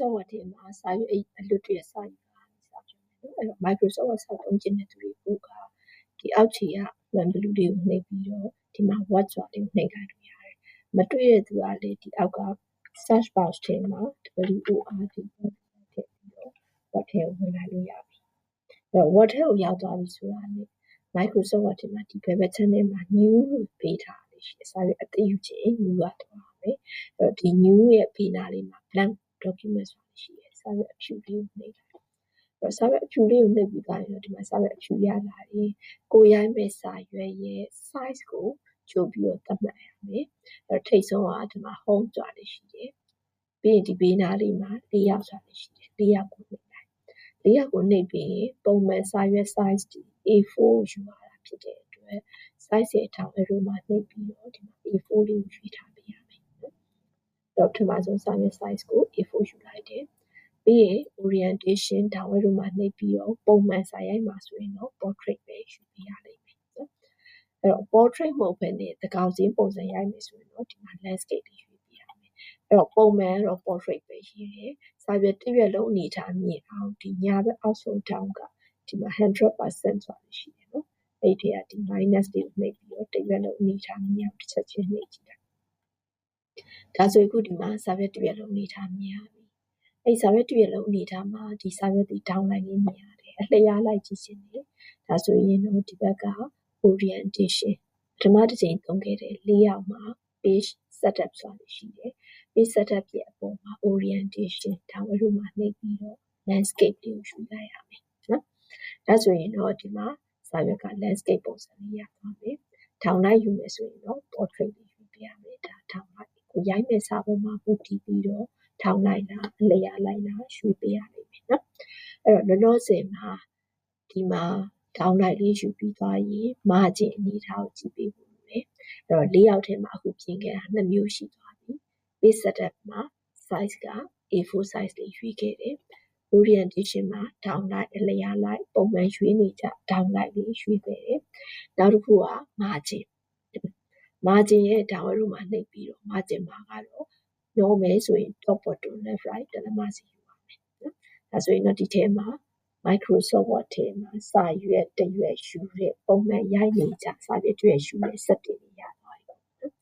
Microsoft Word ထဲမှာစာရွက်အလွတ်တွေစာယူတာစာပြောမယ်နော်အဲ့တော့ Microsoft Word စာသုံးခြင်းတဲ့သူတွေပို့ကဒီအောက်ခြေက run blue တွေကိုနှိပ်ပြီးတော့ဒီမှာ Word ဆိုတာလေးကိုနှိပ်လိုက်လို့ရတယ်မတွေ့တဲ့သူကလည်းဒီအောက်က search box ထဲမှာ WORD ထည့်ပြီးတော့ Word ထဲကိုဝင်လာလို့ရပြီအဲ့တော့ Word ထဲကိုရောက်သွားပြီဆိုတာနဲ့ Microsoft Word ထဲမှာဒီဘယ်ဘက်ချမ်းထဲမှာ new လို့ပေးထားလေးရှိတယ်စာရွက်အသိယူခြင်း new ကသွားမယ်အဲ့တော့ဒီ new ရဲ့ဘေးနားလေးမှာ blank document ဆိုတာရှိတယ်စာရွက်အဖြူလေးကိုနှိပ်လိုက်အဲ့တော့စာရွက်အဖြူလေးကိုနှိပ်ပြီးသားရင်တော့ဒီမှာစာရွက်အဖြူရလာတယ်ကိုရိုင်းမဲ့စာရွက်ရဲ့ size ကိုကြိုပြီးတော့သတ်မှတ်ရမယ်အဲ့တော့ထိတ်ဆုံးကဒီမှာ home ကြွားလေးရှိတယ်ပြီးရင်ဒီဘေးနားလေးမှာ၄ရောက်ကြွားလေးရှိတယ်၄ရောက်ကိုနှိပ်လိုက်၄ရောက်ကိုနှိပ်ပြီးရင်ပုံမှန်စာရွက် size ဒီ A4 ယူရတာဖြစ်တဲ့အတွက် size ရဲ့အထောင်အရိုးမှာနှိပ်ပြီးတော့ဒီမှာ A4 လေးကိုရွေးထားပေးရမယ်နော် တော့ဒီမှာဆုံးစာရွက် size ကို A4 ယူလိုက်တယ်ပြီးရင် orientation တောင်ဝဲတို့မှာနှိပ်ပြီးတော့ပုံမှန်စာရိုက်မှာဆိုရင်တော့ portrait ပဲယူပေးရလိမ့်မယ်နော်အဲ့တော့ portrait မဟုတ်ဘဲနဲ့တကောင်စင်းပုံစံရိုက်မယ်ဆိုရင်တော့ဒီမှာ landscape လေးယူပေးရမယ်အဲ့တော့ပုံမှန်ကတော့ portrait ပဲရေးတယ်စာရွက်တစ်ရွက်လုံးအနေထားမြင်အောင်ဒီညာဘက်အောက်ဆုံးတောင်ကဒီမှာ100%ဆိုတာရှိတယ်နော်အဲ့ဒီကဒီ minus လေးကိုနှိပ်ပြီးတော့တစ်ရွက်လုံးအနေထားမြင်အောင်တစ်ချက်ချင်းနှိပ်ကြည့်တာ ဒါဆိုအခုဒီမှာစာရွက်တစ်ရွက်လုံးအနေထားမြင်ရပြီအဲ့စာရွက်တစ်ရွက်လုံးအနေထားမှာဒီစာရွက်ဒီ downline လေးမြင်ရတယ်အလျားလိုက်ကြည့်ခြင်းလေဒါဆိုရင်တော့ဒီဘက်က orientation ပထမတစ်ချိန်သုံးခဲ့တဲ့၄ရောက်မှာ page setup ဆိုတာရှိတယ် page setup ရဲ့အပေါ်မှာ orientation ဒါဝဲတို့မှာနှိပ်ပြီးတော့ landscape လေးကိုယူလိုက်ရမယ်နော်ဒါဆိုရင်တော့ဒီမှာစာရွက်က landscape ပုံစံလေးရသွားမယ်ထောင်လိုက်ယူမယ်ဆိုရင်တော့ portrait လေးယူပြရမယ်ဒါထောင်လိုက် ကိုရိုက်မဲ့စာပေါ်မှာပူတည်ပြီးတော့ထောင်လိုက်လားအလျားလိုက်လားရွှေ့ပေးရလိမ့်မယ်နော်အဲ့တော့လောလောဆယ်မှာဒီမှာထောင်လိုက်လေးယူပြီးသွားရင်မာဂျင်အနေထားကိုကြည့်ပေးဖို့လိုတယ်အဲ့တော့လေးယောက်ထဲမှာအခုပြင်ခဲ့တာနှစ်မျိုးရှိသွားပြီ page setup မှာ size က A4 size လေးရွေးခဲ့တယ် orientation မှာ down light အလျား light ပုံမှန်ရွေးနေကြ down light လေးရွေးခဲ့တယ်နောက်တစ်ခုက margin margin ရဲ့ down arrow မှာနှိပ်ပြီးတော့ margin မှာကတော့ညောမယ်ဆိုရင် top bottom left right တလက်မစီယူပါမယ်နော်ဒါဆိုရင်တော့ဒီထဲမှာ Microsoft Word ထဲမှာစာရွက်တစ်ရွက်ယူတဲ့ပုံမှန်ရိုက်နေကြစာရွက်တစ်ရွက်ယူတဲ့ setting တွေရသွားပြီပေါ့နော်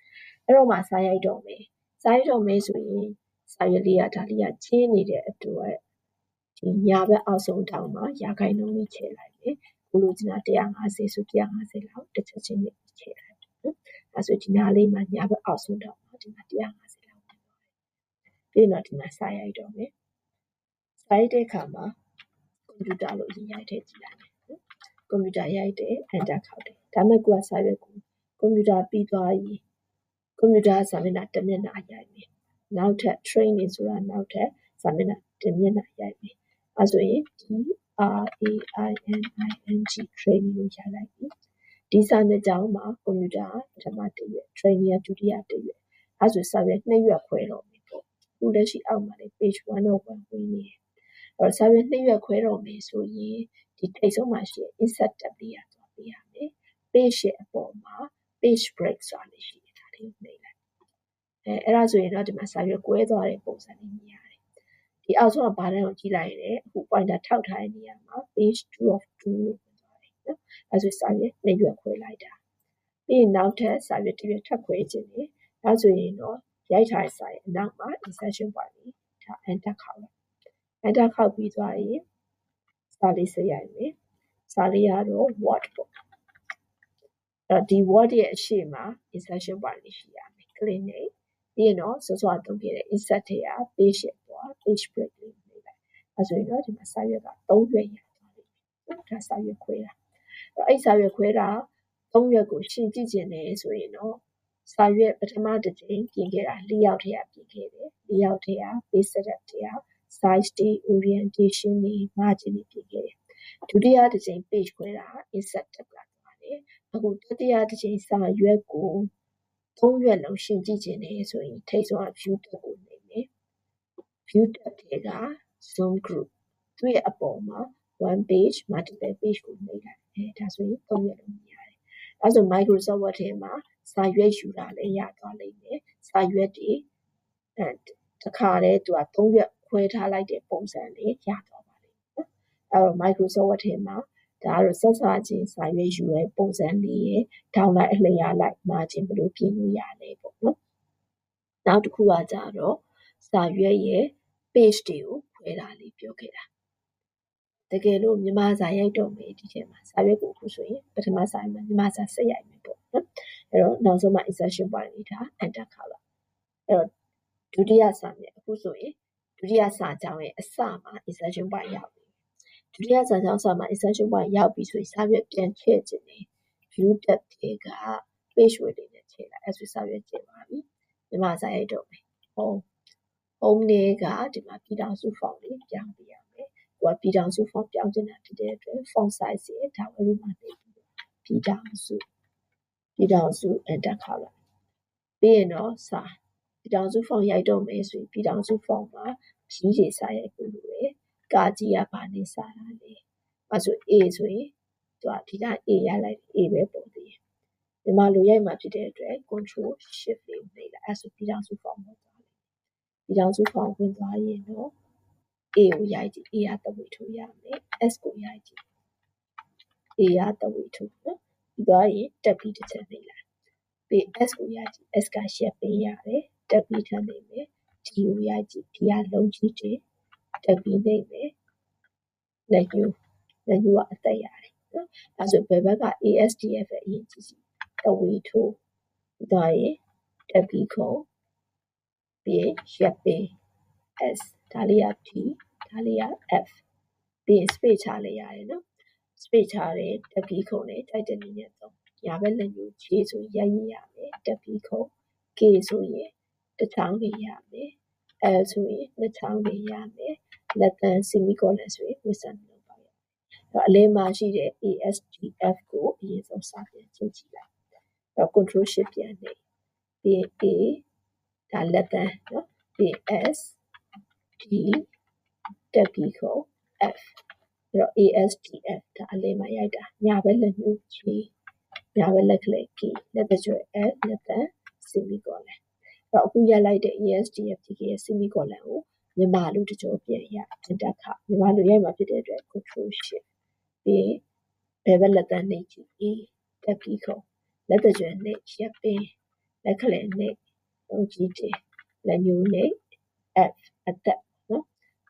အဲ့တော့မှစာရိုက်တော့မယ်စာရိုက်တော့မယ်ဆိုရင်စာရွက်လေးကဒါလေးကကျင်းနေတဲ့အတွက်ဒီညာဘက်အောက်ဆုံးတောင်မှာရာခိုင်နှုန်းလေးချဲလိုက်မယ်ဘလို့ကျင်တာ150ဆို150လောက်တစ်ချက်ချင်းလေးချဲလိုက်နော် ဒါဆိုဒီနားလေးမှာညာဘက်အောက်ဆုံးတောင်မှာဒီမှာ150လောက်တက်သွားတယ်ပြီးတော့ဒီမှာစာရိုက်တော့မယ်စာရိုက်တဲ့အခါမှာကွန်ပျူတာလို့ရိုက်ထည့်ကြည့်လိုက်မယ်နော်ကွန်ပျူတာရိုက်တယ် enter ခောက်တယ်ဒါမဲ့ကိုကစာရွက်ကိုကွန်ပျူတာပြီးသွားရင်ကွန်ပျူတာစာမျက်နှာတစ်မျက်နှာရိုက်မယ်နောက်ထပ် training ဆိုတာနောက်ထပ်စာမျက်နှာတစ်မျက်နှာရိုက်မယ်အဲဆိုရင် D R A I N I N G training လို့ရလိုက်ပြီ ဒီစာနှစ်ကြောင်းမှာကွန်ပျူတာပထမတစ်ရွက် training ကဒုတိယတစ်ရွက်အဲဆိုစာရွက်နှစ်ရွက်ခွဲတော့မယ်ပေါ့ခုလက်ရှိအောက်မှာလေ page 101ဝင်နေတယ်အဲ့တော့စာရွက်နှစ်ရွက်ခွဲတော့မယ်ဆိုရင်ဒီထိပ်ဆုံးမှာရှိတဲ့ insert tab လေးရသွားပေးရမယ် page ရဲ့အပေါ်မှာ page break ဆိုတာလေးရှိတယ်ဒါလေးကိုနှိပ်လိုက်အဲအဲ့ဒါဆိုရင်တော့ဒီမှာစာရွက်ကွဲသွားတဲ့ပုံစံလေးမြင်ရတယ်ဒီအောက်ဆုံးကဘာတန်းကိုကြည့်လိုက်ရင်လည်းအခု pointer ထောက်ထားတဲ့နေရာမှာ page 2 of 2လို့ဝင်သွားတယ်နော် အဲဆိုစာရွက်နှစ်ရွက်ခွဲလိုက်တာပြီးရင်နောက်ထပ်စာရွက်တစ်ရွက်ထပ်ခွဲခြင်းလေဒါဆိုရင်တော့ရိုက်ထားတဲ့စာရဲ့အနောက်မှာ insertion point လေးဒါ enter ခေါက်လိုက် enter ခောက်ပြီးသွားရင်စာလေးဆက်ရိုက်မယ်စာလေးကတော့ word ပေါ့အဲ့ဒီ word ရဲ့အရှိမ insertion bar လေးရှိရမယ် click နဲ့ပြီးရင်တော့စောစောသုံးခဲ့တဲ့ insert ထဲက page ရဲ့ပေါ့ page break လေးနှိပ်လိုက်အဲဆိုရင်တော့ဒီမှာစာရွက်က3ရွက်ရသွားပြီနော်ဒါစာရွက်ခွဲတာ အဲ့အဲ့စာရွက်ခွဲတာ3ရွက်ကိုရှင်းကြည့်ခြင်းနဲ့ဆိုရင်တော့စာရွက်ပထမတစ်ကြိမ်ပြင်ခဲ့တာ၄ရောက်ထဲကပြင်ခဲ့တယ်၄ရောက်ထဲက page setup ထဲက size တွေ orientation တွေ margin တွေပြင်ခဲ့တယ်ဒုတိယတစ်ကြိမ် page ခွဲတာ insert tab ကသွားတယ်အခုတတိယတစ်ကြိမ်စာရွက်ကိုသုံးရွက်လုံးရှင်းကြည့်ခြင်းနဲ့ဆိုရင်ထိတ်ဆုံး view tab ကိုနေမယ် view tab ထဲက zoom group သူ့ရဲ့အပေါ်မှာ one page multiple page ကိုနှိပ်လိုက်အဲဒါဆိုရင်သုံးရွက်လုံးမြင်ရတယ်အဲဆို Microsoft Word ထဲမှာစာရွက်ယူတာလည်းရသွားလိမ့်မယ်စာရွက်တွေအဲတခါတည်းသူက3ရွက်ခွဲထားလိုက်တဲ့ပုံစံလေးရသွားပါလိမ့်မယ်နော်အဲ့တော့ Microsoft Word ထဲမှာဒါကတော့ဆက်စာချင်းစာရွက်ယူတဲ့ပုံစံလေးရယ်ထောင်းလိုက်အလျားလိုက် margin ဘယ်လိုပြင်လို့ရလဲပေါ့နော်နောက်တစ်ခုကကြတော့စာရွက်ရဲ့ page တွေကိုခွဲတာလေးပြောခဲ့တာ တကယ်လို့မြန်မာစာရိုက်တော့မယ်ဒီထဲမှာစာရွက်ကိုခုဆိုရင်ပထမစာရွက်မှာမြန်မာစာဆက်ရိုက်မယ်ပေါ့နော်အဲ့တော့နောက်ဆုံးမှာ insertion point လေးထား enter ခါလိုက်အဲ့တော့ဒုတိယစာမြေအခုဆိုရင်ဒုတိယစာကြောင်းရဲ့အစမှာ insertion point ရောက်ပြီဒုတိယစာကြောင်းစာမှာ insertion point ရောက်ပြီဆိုရင်စာရွက်ပြန်ချဲ့ခြင်းနေ view tab တွေက page width တွေနဲ့ချဲ့လိုက်အဲ့ဆိုစာရွက်ကျင်ပါပြီမြန်မာစာရိုက်တော့မယ် home home တွေကဒီမှာပြည်ထောင်စု font လေးပြောင်းပေးရမယ်။ ကိုကပြည်ထောင်စု font ပြောင်းချင်တာဖြစ်တဲ့အတွက် font size ရဲ့ဒါဝရူမှာနေပြီးတော့ပြည်ထောင်စုပြည်ထောင်စု enter ခေါက်လိုက်။ပြီးရင်တော့စာပြည်ထောင်စု font ရိုက်တော့မယ်ဆိုရင်ပြည်ထောင်စု font မှာကြီးတွေစာရိုက်ဖို့လိုတယ်။ကာကြီးကဘာနဲ့စာတာလဲ။အဲဆို A ဆိုရင်သူကဒီတိုင်း A ရလိုက် A ပဲပေါ်သေးတယ်။ဒီမှာလိုရိုက်မှာဖြစ်တဲ့အတွက် control shift လေးနှိပ်လိုက်အဲဆိုပြည်ထောင်စု font ပေါ်သွားတယ်။ပြည်ထောင်စု font ဝင်သွားရင်တော့ A ကိုရိုက်ကြည့် A ကတဝေထိုးရမယ် S ကိုရိုက်ကြည့် A ကတဝေထိုးနော်ပြီးသွားရင်တက်ပြီးတစ်ချက်နှိပ်လိုက်ပြီး S ကိုရိုက်ကြည့် S ကရှက်ပေးရတယ်တက်ပြီးထပ်နှိပ်မယ် D ကိုရိုက်ကြည့် D ကလုံးကြီးတယ်တက်ပြီးနှိပ်မယ်လက်ညှိုးလက်ညှိုးကအသက်ရတယ်နော်အဲဆိုဘယ်ဘက်က ASDF ပဲအရင်ကြည့်ကြည့်တဝေထိုးပြီးသွားရင်တက်ပြီးခုံပြီးရက်ပေး S ဒါလေးက T ဒါလေးက F ပြီးရင် space ချလိုက်ရတယ်နော် space ချတယ်တက်ပြီးခုံနဲ့တိုက်တဲ့နည်းနဲ့တော့ညာဘက်လက်ညှိုး J ဆိုရိုက်ရရမယ်တက်ပြီးခုံ K ဆိုရင်တစ်ချောင်းနေရမယ် L ဆိုရင်နှစ်ချောင်းနေရမယ်လက်တန်း semicolon ဆိုရင်ဝစ်ဆန်လုပ်ပါရအဲ့တော့အလဲမှာရှိတဲ့ ASDF ကိုအရင်ဆုံးစပြန်ချိန်ကြည့်လိုက်အဲ့တော့ control shift ပြန်နေပြီး A ဒါလက်တန်းနော်ပြီး S D တက်ပြီးခုံ F ပြီးတော့ ASDF ဒါအလေးမှာရိုက်တာညာဘက်လက်ညှိုး G ညာဘက်လက်ကလေး K လက်တကြွယ် F လက်တန်း semicolon အဲ့တော့အခုရိုက်လိုက်တဲ့ ASDF ဒီရဲ့ semicolon ကိုမြန်မာလိုတကြောပြန်ရတက်ခမြန်မာလိုရိုက်မှာဖြစ်တဲ့အတွက် control shift ပြီးဘယ်ဘက်လက်တန်းနှိပ်ကြည့် E တက်ပြီးခုံလက်တကြွယ်နှိပ်ရပ်ပင်လက်ကလေးနှိပ်လုံးကြီးတယ်လက်ညှိုးနှိပ် F အသက်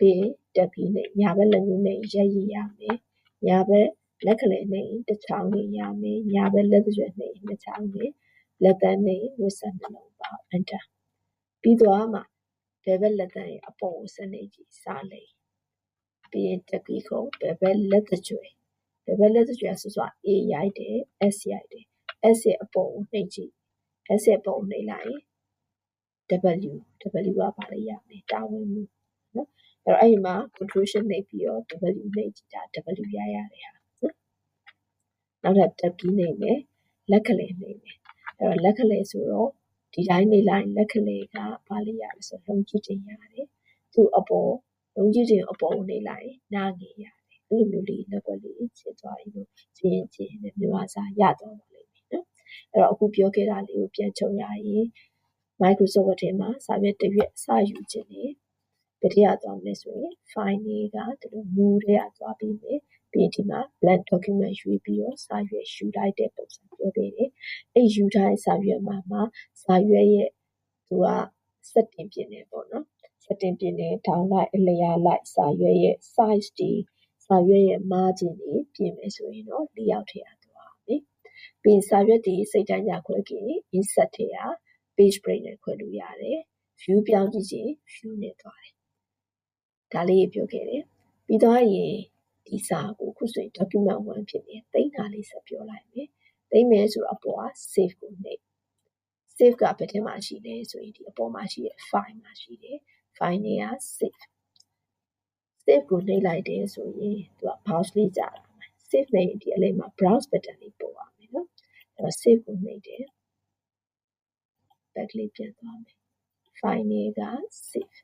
နော်ပြီးတက်ပြီးနှိပ်ညာဘက်လက်ညှိုးနှိပ်ရက်ရည်ရမယ်ညာဘက်လက်ကလေးနှိပ်တစ်ချောင်းနှိပ်ရမယ်ညာဘက်လက်တကြွယ်နှိပ်နှစ်ချောင်းနှိပ်လက်တန်းနှိပ်ဝစ်ဆန်နှလုံးပါ enter ပြီးသွားမှဘယ်ဘက်လက်တန်းရဲ့အပေါ်ကိုစနစ်ကြီးစလိမ့်ပြီးရင်တက်ပြီးခုံဘယ်ဘက်လက်တကြွယ်ဘယ်ဘက်လက်တကြွယ်ဆိုဆို A ရိုက်တယ် S ရိုက်တယ် S ရဲ့အပေါ်ကိုနှိပ်ကြည့် S ရဲ့ပုံနှိပ်လိုက်ရင် W W ကပါလေရမယ်တာဝန်မှုနော် အဲ့တော့အဲ့ဒီမှာ control shift နှိပ်ပြီးတော့ W နှိပ်ကြည့်တာ W ရရတဲ့ဟာနော်နောက်ထပ်တက်ပြီးနှိပ်မယ်လက်ကလေးနှိပ်မယ်အဲ့တော့လက်ကလေးဆိုတော့ဒီတိုင်းနှိပ်လိုက်လက်ကလေးကပါလေရလဲဆိုလုံးကြည့်တင်ရတယ်သူ့အပေါ်လုံးကြည့်တင်အပေါ်ကိုနှိပ်လိုက်နားငယ်ရတယ်အဲ့လိုမျိုးလေးလက်ွက်လေးချက်သွားပြီးတော့ချင်းချင်းနဲ့မြန်မာစာရတော့ပါလိမ့်မယ်နော်အဲ့တော့အခုပြောခဲ့တာလေးကိုပြန်ချုပ်ရရင် Microsoft Word ထဲမှာစာရွက်တစ်ရွက်စယူခြင်းနဲ့ ဘယ်ထဲကသွားမလဲဆိုရင် file လေးကဒီလို new ထဲကသွားပြီးမယ်ပြီးဒီမှာ blank document ရွေးပြီးတော့စာရွက်ယူလိုက်တဲ့ပုံစံပြောခဲ့တယ်အဲ့ယူထားတဲ့စာရွက်မှာမှာစာရွက်ရဲ့သူက setting ပြင်နေပေါ့နော် setting ပြင်နေ down လိုက်အလျားလိုက်စာရွက်ရဲ့ size တွေစာရွက်ရဲ့ margin တွေပြင်မယ်ဆိုရင်တော့ layout ထဲကသွားမယ်ပြီးစာရွက်တွေစိတ်တိုင်းကြခွဲကြည့် insert ထဲက page break နဲ့ခွဲလို့ရတယ်။ view ပြောင်းကြည့်ချင် view နဲ့သွားတယ်။ ဒါလေးပြောခဲ့တယ်။ပြီးသွားရင်ဒီစာကိုခုဆိုရင် document 1ဖြစ်နေသိမ်းတာလေးဆက်ပြောလိုက်မယ်။သိမ်းမယ်ဆိုတော့အပေါ်က save ကိုနှိပ် save ကဘယ်ထဲမှာရှိလဲဆိုရင်ဒီအပေါ်မှာရှိတဲ့ file မှာရှိတယ်။ file နေက save save ကိုနှိပ်လိုက်တယ်ဆိုရင်သူက browse လေးကြာလာမယ် save နှိပ်ရင်ဒီအလေးမှာ browse button လေးပေါ်ပါမယ်နော်အဲ့တော့ save ကိုနှိပ်တယ် back လေးပြန်သွားမယ် file name က save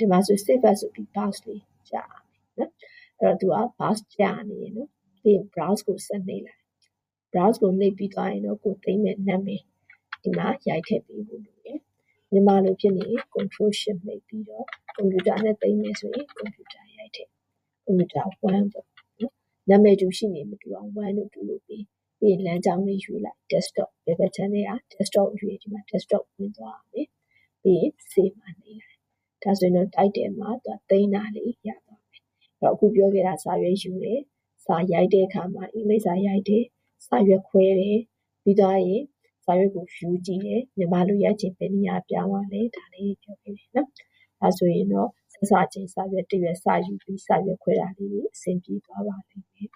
ဒီမှာဆို save as ဆိုပြီး browse လေးကြာမယ်နော်အဲ့တော့သူက browse ကြာနေရနော်ပြီးရင် browse ကိုဆက်နှိပ်လိုက် browse ကိုနှိပ်ပြီးသွားရင်တော့ကိုသိမ့်မဲ့နာမည်ဒီမှာရိုက်ထည့်ပေးဖို့လိုတယ်မြန်မာလိုဖြစ်နေ control shift နှိပ်ပြီးတော့ကွန်ပျူတာနဲ့သိမ်းမယ်ဆိုရင်ကွန်ပျူတာရိုက်ထည့်ကွန်ပျူတာ1ပေါ့နော်နာမည်တူရှိနေမတူအောင်1လို့တူလို့ပြီးပြီးရင်လမ်းကြောင်းလေးရွေးလိုက် desktop ဘယ်ဘက်ချမ်းလေးอ่ะ desktop ရွေးဒီမှာ desktop ဝင်သွားအောင်လေပြီးရင် save မှာနေလိုက် ဒါဆိုရင်တော့တိုက်တယ်မှာသူသိမ်းတာလေးရသွားမယ်အဲ့တော့အခုပြောခဲ့တာစာရွက်ယူတယ်စာရိုက်တဲ့အခါမှာအင်္ဂလိပ်စာရိုက်တယ်စာရွက်ခွဲတယ်ပြီးသွားရင်စာရွက်ကို view ကြည့်တယ်မြန်မာလိုရိုက်ချင်ဘယ်နေရာပြောင်းရလဲဒါလေးပြောခဲ့တယ်နော်ဒါဆိုရင်တော့စစချင်းစာရွက်တစ်ရွက်စာယူပြီးစာရွက်ခွဲတာလေးတွေအဆင်ပြေသွားပါလိမ့်မယ်